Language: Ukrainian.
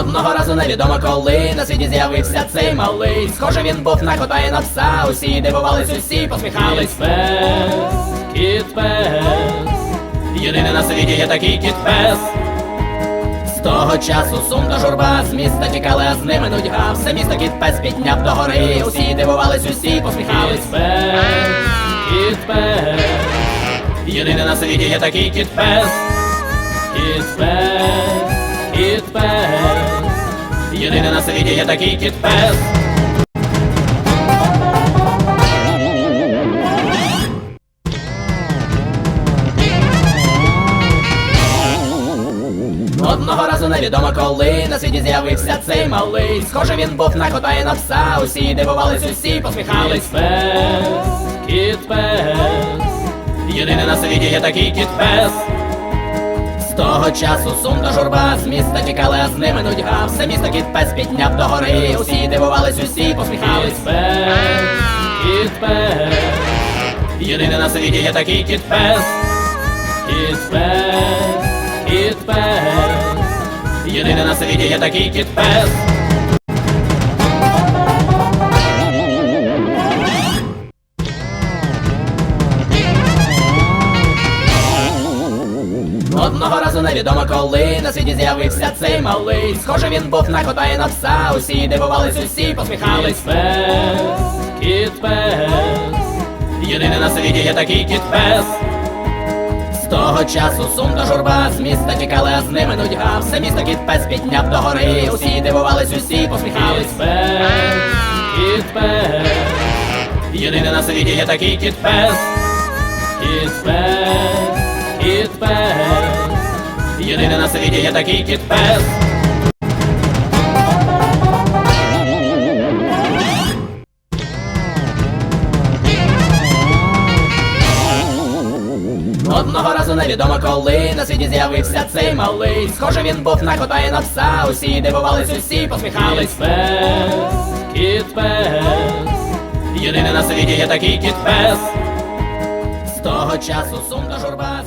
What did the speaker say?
Одного разу невідомо коли на світі з'явився цей малий. Схоже, він був на кота і на пса. Усі дивувались, усі посміхались. Пес, кіт пес, Єдиний на світі є такий кіт пес. З того часу сум та журба з міста тікали, а з ними нудьга. Все місто кіт пес підняв до гори. Усі дивувались, усі посміхались. пес, кіт пес, Єдиний на світі є такий кіт пес. Єдиний на світі є такий кіт пес. Одного разу невідомо коли на світі з'явився цей малий. Схоже, він був на кота і на пса. Усі дивувались, усі посміхались. пес, кіт пес, Єдиний на світі є такий кіт пес. Того часу сум журба з міста тікали, а з ними нудьга. Все місто кіт пес підняв до гори. Усі дивувались, усі посміхались. пес, кіт пес, Єдиний на світі є такий кіт пес. кіт пес, кіт пес, Єдиний на світі є такий кіт пес. Одного разу невідомо коли на світі з'явився цей малий. Схоже, він був на кота і на пса. Усі дивувались, усі посміхались. пес, кіт пес, Єдиний на світі є такий кіт пес. З того часу сум та журба з міста тікали, а з ними нудьга. Все місто кіт пес підняв до гори. Усі дивувались, усі посміхались. пес, кіт пес, Єдиний на світі є такий кіт пес. кіт пес, Єдиний на світі є такий кіт пес. Одного разу невідомо коли на світі з'явився цей малий. Схоже, він був на кота і на пса. Усі дивувались, усі посміхались. пес, кіт пес, Єдиний на світі є такий кіт пес. З того часу сум та журба